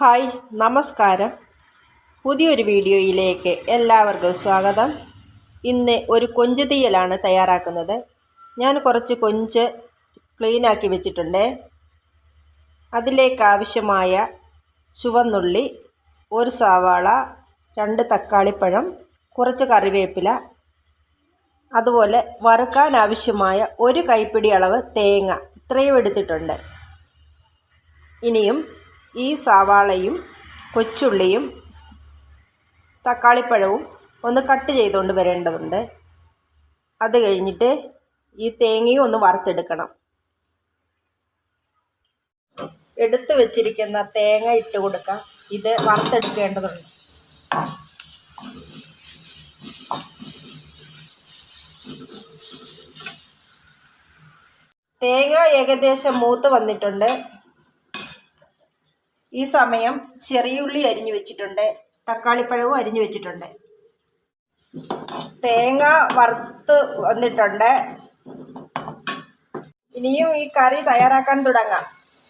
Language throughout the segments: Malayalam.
ഹായ് നമസ്കാരം. പുതിയൊരു വീഡിയോയിലേക്ക് എല്ലാവർക്കും സ്വാഗതം. ഇന്ന് ഒരു കൊഞ്ച് തീയലാണ് തയ്യാറാക്കുന്നത്. ഞാൻ കുറച്ച് കൊഞ്ച് ക്ലീനാക്കി വെച്ചിട്ടുണ്ട്. അതിലേക്ക് ആവശ്യമായ ചുവന്നുള്ളി ഒരു സവാള രണ്ട് തക്കാളിപ്പഴം കുറച്ച് കറിവേപ്പില അതുപോലെ വറുക്കാൻ ആവശ്യമായ ഒരു കൈപ്പിടി അളവ് തേങ്ങ. ഇത്രയും എടുത്തിട്ടുണ്ട്. ഇനിയും ഈ സവാളയും കൊച്ചുള്ളിയും തക്കാളിപ്പഴവും ഒന്ന് കട്ട് ചെയ്തുകൊണ്ട് വരേണ്ടതുണ്ട്. അത് കഴിഞ്ഞിട്ട് ഈ തേങ്ങയും ഒന്ന് വറുത്തെടുക്കണം. എടുത്തു വച്ചിരിക്കുന്ന തേങ്ങ ഇട്ട് കൊടുക്കാം. ഇത് വറുത്തെടുക്കേണ്ടതുണ്ട്. തേങ്ങ ഏകദേശം മൂത്ത് വന്നിട്ടുണ്ട്. ഈ സമയം ചെറിയുള്ളി അരിഞ്ഞു വെച്ചിട്ടുണ്ട്. തക്കാളിപ്പഴവും അരിഞ്ഞു വെച്ചിട്ടുണ്ട്. തേങ്ങ വറുത്ത് വന്നിട്ടുണ്ട്. ഇനിയും ഈ കറി തയ്യാറാക്കാൻ തുടങ്ങാം.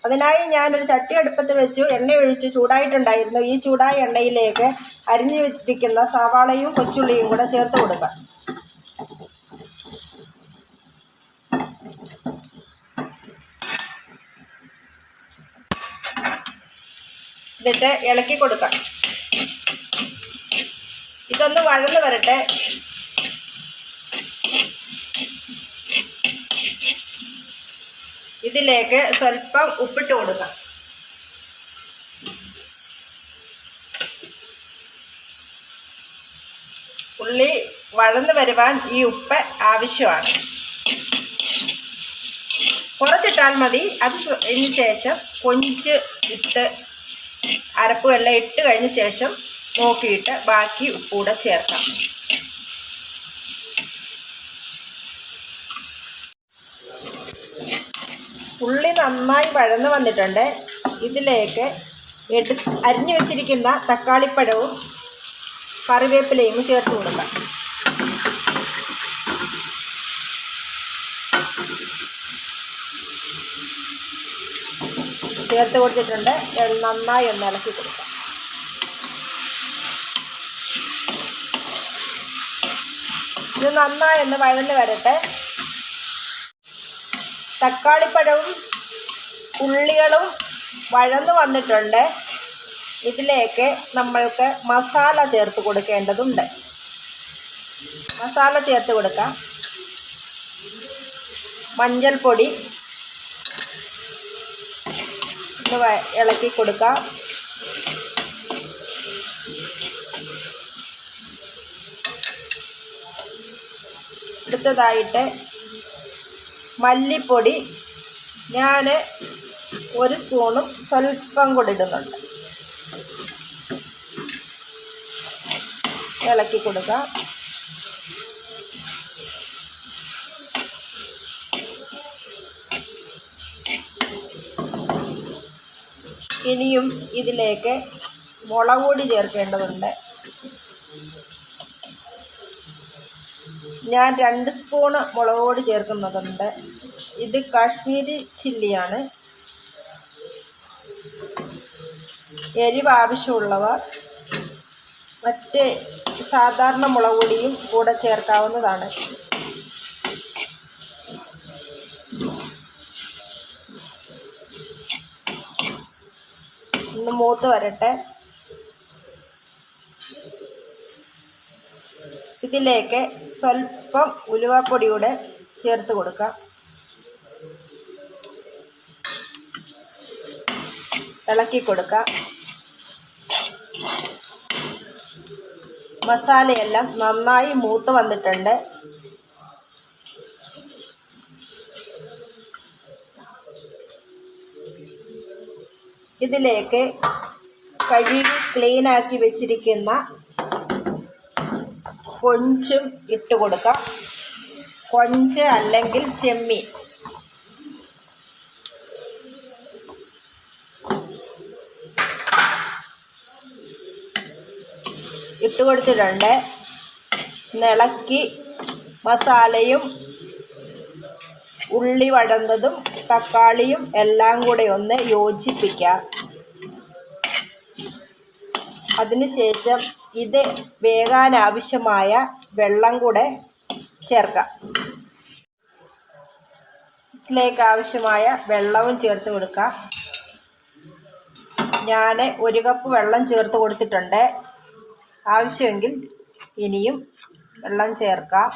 അതിനായി ഞാനൊരു ചട്ടി അടുപ്പത്ത് വെച്ചു. എണ്ണ ഒഴിച്ച് ചൂടായിട്ടുണ്ടായിരുന്നു. ഈ ചൂടായ എണ്ണയിലേക്ക് അരിഞ്ഞു വെച്ചിരിക്കുന്ന സവാളയും കൊച്ചുള്ളിയും കൂടെ ചേർത്ത് കൊടുക്കാം. എന്നിട്ട് ഇളക്കി കൊടുക്കാം. ഇതൊന്ന് വഴന്ന് വരട്ടെ. ഇതിലേക്ക് സ്വല്പം ഉപ്പിട്ട് കൊടുക്കാം. ഉള്ളി വഴന്ന് വരുവാൻ ഈ ഉപ്പ് ആവശ്യമാണ്. കുറച്ചിട്ടാൽ മതി. അത് ശേഷം കൊഞ്ച് ഇട്ട് അരപ്പും എല്ലാം ഇട്ട് കഴിഞ്ഞ ശേഷം നോക്കിയിട്ട് ബാക്കി ഉപ്പൂടെ ചേർക്കാം. ഉള്ളി നന്നായി വഴന്ന് വന്നിട്ടുണ്ട്. ഇതിലേക്ക് എടു അരിഞ്ഞു വെച്ചിരിക്കുന്ന തക്കാളിപ്പഴവും കറിവേപ്പിലയും ചേർത്ത് കൊടുക്കാം. ചേർത്ത് കൊടുത്തിട്ടുണ്ട്. നന്നായി ഒന്ന് ഇളക്കി കൊടുക്കാം. ഇത് നന്നായി ഒന്ന് വഴന്ന് വരട്ടെ. തക്കാളിപ്പഴവും ഉള്ളികളും വഴന്ന് വന്നിട്ടുണ്ട്. ഇതിലേക്ക് നമ്മൾക്ക് മസാല ചേർത്ത് കൊടുക്കേണ്ടതുണ്ട്. മസാല ചേർത്ത് കൊടുക്കാം. മഞ്ഞൾപ്പൊടി ഒന്ന് ഇളക്കി കൊടുക്കാം. അടുത്തതായിട്ട് മല്ലിപ്പൊടി ഞാൻ ഒരു സ്പൂണും സ്വല്പം കൂടി ഇടുന്നുണ്ട്. ഇളക്കി കൊടുക്കാം. ഇനിയും ഇതിലേക്ക് മുളക് ചേർക്കേണ്ടതുണ്ട്. ഞാൻ രണ്ട് സ്പൂണ് മുളക് പൊടി ചേർക്കുന്നതുണ്ട്. ഇത് കാശ്മീരി ചില്ലിയാണ്. എരിവ് ആവശ്യമുള്ളവർ മറ്റ് സാധാരണ മുളക് പൊടിയും കൂടെ ചേർക്കാവുന്നതാണ്. ഒന്ന് മൂത്ത് വരട്ടെ. ഇതിലേക്ക് സ്വല്പം ഉലുവാപ്പൊടി കൂടെ ചേർത്ത് കൊടുക്കാം. ഇളക്കി കൊടുക്കാം. മസാലയെല്ലാം നന്നായി മൂത്ത് വന്നിട്ടുണ്ട്. ഇതിലേക്ക് കഴുകി ക്ലീനാക്കി വെച്ചിരിക്കുന്ന കൊഞ്ചും ഇട്ട് കൊടുക്കാം. കൊഞ്ച് അല്ലെങ്കിൽ ചെമ്മീൻ. ഇട്ട് കൊടുത്തിട്ടുണ്ട് ഇളക്കി മസാലയും ഉള്ളി വഴന്നതും തക്കാളിയും എല്ലാം കൂടെ ഒന്ന് യോജിപ്പിക്കാം. അതിനുശേഷം ഇത് വേകാനാവശ്യമായ വെള്ളം കൂടെ ചേർക്കാം. ഇതിലേക്ക് ആവശ്യമായ വെള്ളവും ചേർത്ത് കൊടുക്കാം. ഞാൻ ഒരു കപ്പ് വെള്ളം ചേർത്ത് കൊടുത്തിട്ടുണ്ട്. ആവശ്യമെങ്കിൽ ഇനിയും വെള്ളം ചേർക്കാം.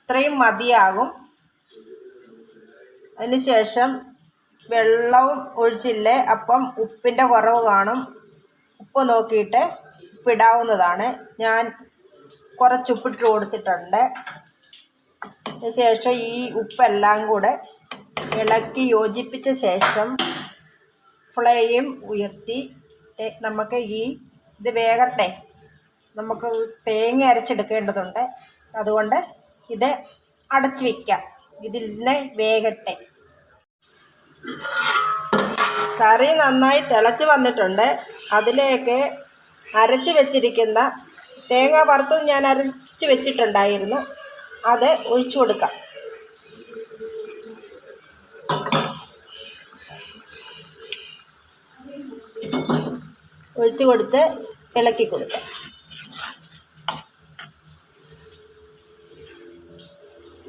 ഇത്രയും മതിയാകും. അതിനുശേഷം വെള്ളവും ഒഴിച്ചില്ലേ അപ്പം ഉപ്പിന്റെ കുറവ് കാണും. ഉപ്പ് നോക്കിയിട്ട് ഉപ്പിടാവുന്നതാണ് ഞാൻ കുറച്ച് ഉപ്പിട്ട് കൊടുത്തിട്ടുണ്ട്. അതിനുശേഷം ഈ ഉപ്പെല്ലാം കൂടെ ഇളക്കി യോജിപ്പിച്ച ശേഷം ഫ്ലെയിം ഉയർത്തി. നമുക്ക് ഈ ഇത് വേകട്ടെ. നമുക്ക് തേങ്ങ അരച്ചെടുക്കേണ്ടതുണ്ട്. അതുകൊണ്ട് ഇത് അടച്ചു വയ്ക്കാം ഇതിൽ വേകട്ടെ. കറി നന്നായി തിളച്ച് വന്നിട്ടുണ്ട്. അതിലേക്ക് അരച്ച് വെച്ചിരിക്കുന്ന തേങ്ങ വറുത്തത് ഞാൻ അരച്ച് വെച്ചിട്ടുണ്ടായിരുന്നു. അത് ഒഴിച്ചു കൊടുക്കാം. ഒഴിച്ചു കൊടുത്ത് ഇളക്കി കൊടുക്കാം.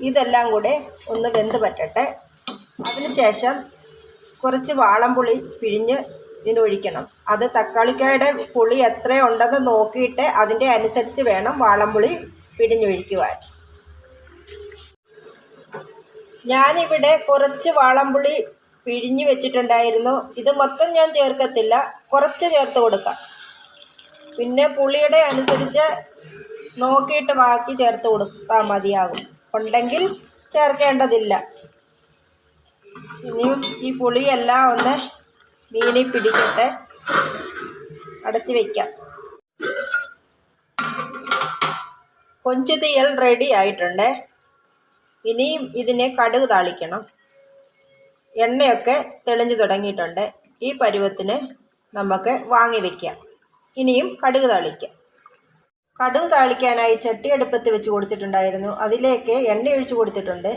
ഇതെല്ലാം കൂടെ ഒന്ന് വെന്ത് പറ്റട്ടെ. അതിനുശേഷം കുറച്ച് വാളംപുളി പിഴിഞ്ഞ് ഇതിനൊഴിക്കണം അത് തക്കാളിക്കായുടെ പുളി എത്ര ഉണ്ടെന്ന് നോക്കിയിട്ട് അതിന്റെ അനുസരിച്ച് വേണം വാളംപുളി പിഴിഞ്ഞൊഴിക്കുവാൻ ഞാനിവിടെ കുറച്ച് വാളംപുളി പിഴിഞ്ഞ് വെച്ചിട്ടുണ്ടായിരുന്നു. ഇത് മൊത്തം ഞാൻ ചേർക്കത്തില്ല. കുറച്ച് ചേർത്ത് കൊടുക്കാം. പിന്നെ പുളിയുടെ അനുസരിച്ച് നോക്കിയിട്ട് ബാക്കി ചേർത്ത് കൊടുത്താൽ മതിയാകും. ഉണ്ടെങ്കിൽ ചേർക്കേണ്ടതില്ല. ഇനിയും ഈ പുളിയെല്ലാം ഒന്ന് മീനിൽ പിടിക്കട്ടെ. അടച്ച് വയ്ക്കാം കൊഞ്ച് തീയൽ റെഡി ആയിട്ടുണ്ട്. ഇനിയും ഇതിനെ കടുക് താളിക്കണം. എണ്ണയൊക്കെ തെളിഞ്ഞു തുടങ്ങിയിട്ടുണ്ട്. ഈ പരുവത്തിന് നമുക്ക് വാങ്ങി വയ്ക്കാം ഇനിയും കടുക് താളിക്കാം. കടുക് താളിക്കാനായി ചട്ടി അടുപ്പത്ത് വെച്ച് കൊടുത്തിട്ടുണ്ടായിരുന്നു. അതിലേക്ക് എണ്ണ ഒഴിച്ച് കൊടുത്തിട്ടുണ്ട്.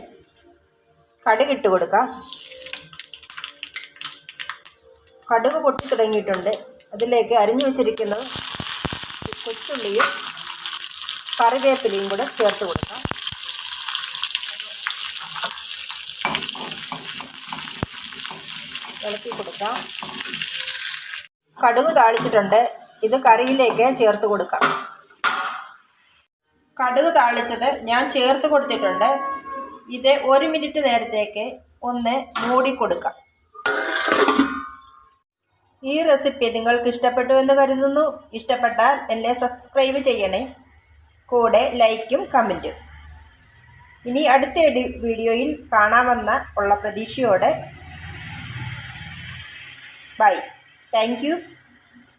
കടുകിട്ട് കൊടുക്കാം. കടുക് പൊട്ടി തുടങ്ങിയിട്ടുണ്ട്. അതിലേക്ക് അരിഞ്ഞു വെച്ചിരിക്കുന്ന കൊച്ചുള്ളിയും കറിവേപ്പിലയും കൂടെ ചേർത്ത് കൊടുക്കാം. ഇളക്കി കൊടുക്കാം. കടുക് താളിച്ചിട്ടുണ്ട്. ഇത് കറിയിലേക്ക് ചേർത്ത് കൊടുക്കാം. കടുക് താളിച്ചത് ഞാൻ ചേർത്ത് കൊടുത്തിട്ടുണ്ട്. ഇത് ഒരു മിനിറ്റ് നേരത്തേക്ക് ഒന്ന് മൂടി കൊടുക്കാം. ഈ റെസിപ്പി നിങ്ങൾക്ക് ഇഷ്ടപ്പെട്ടു എന്ന് കരുതുന്നു. ഇഷ്ടപ്പെട്ടാൽ എന്നെ സബ്സ്ക്രൈബ് ചെയ്യണേ. കൂടെ ലൈക്കും കമന്റും ഇനി അടുത്ത വീഡിയോയിൽ കാണാമെന്ന ഉള്ള പ്രതീക്ഷയോടെ. Bye thank